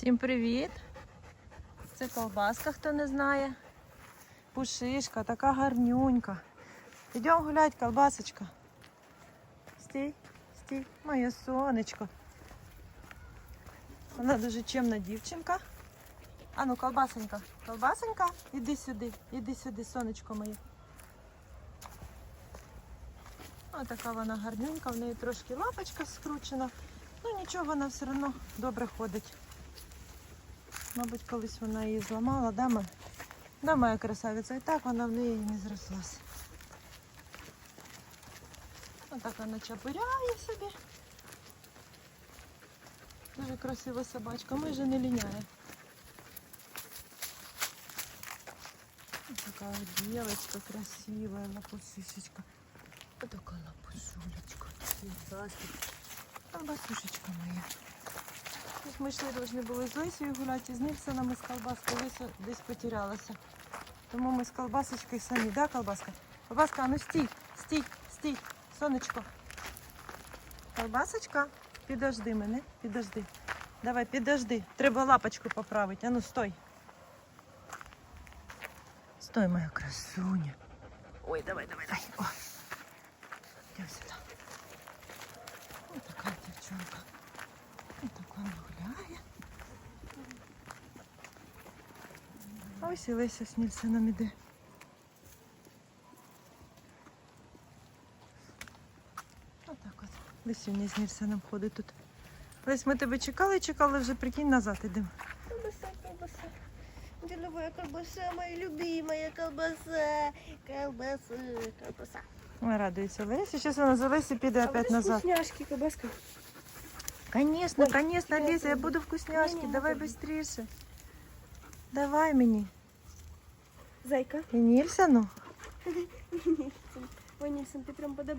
Всім привіт! Це колбаска, хто не знає. Пушишка, така гарнюнька. Йдемо гулять, колбасочка. Стій, стій, моє сонечко. Вона дуже чемна дівчинка. А ну, колбасенька, колбасенька, іди сюди, іди сюди, сонечко моє. Ось така вона гарнюнька, в неї трошки лапочка скручена. Ну нічого, вона все одно добре ходить. Мабуть, колись вона її зламала, да, ма? Да, моя красавиця. І так вона в неї не зрослась. Отак вона чапиряє собі. Дуже красива собачка, майже не ліняє. Ось Така от дівчинка красивая, лапусишечка. Вот такая лапусулечка. Колбасушечка моя. Ось Ми йшли, повинні були з Лесею гуляти, з Нільсоном і з колбаскою. Леся десь потерялася. Тому ми з колбасочкою самі, да, колбаска? Колбаска, ну стій, стій, стій, сонечко. Колбасочка, підожди мене, підожди. Давай, підожди. Треба лапочку поправити. А ну стой. Стой, моя красуня. Ой, давай, давай, давай. О. Йдемо сюди. Ось така дівчинка. Ось так вона гуляє. А ось і Леся з Нільсеном іде. Отак от. Лесюня з Нільсеном ходить тут. Лесь, ми тебе чекали, чекали, вже прикинь, назад ідемо. Колбаса, колбаса. Деловая колбаса, моя любимая колбаса. Колбаса, колбаса. Ой, радується Леся. Зараз вона за Лесі піде опять назад. вкусняшки, колбаска. Конечно, Ой, конечно, я Ліза, я буду вкусняшки. Давай швидше. Давай мені. Зайка. І Нільсену? Ой, Нильсон, ты прям подобрал.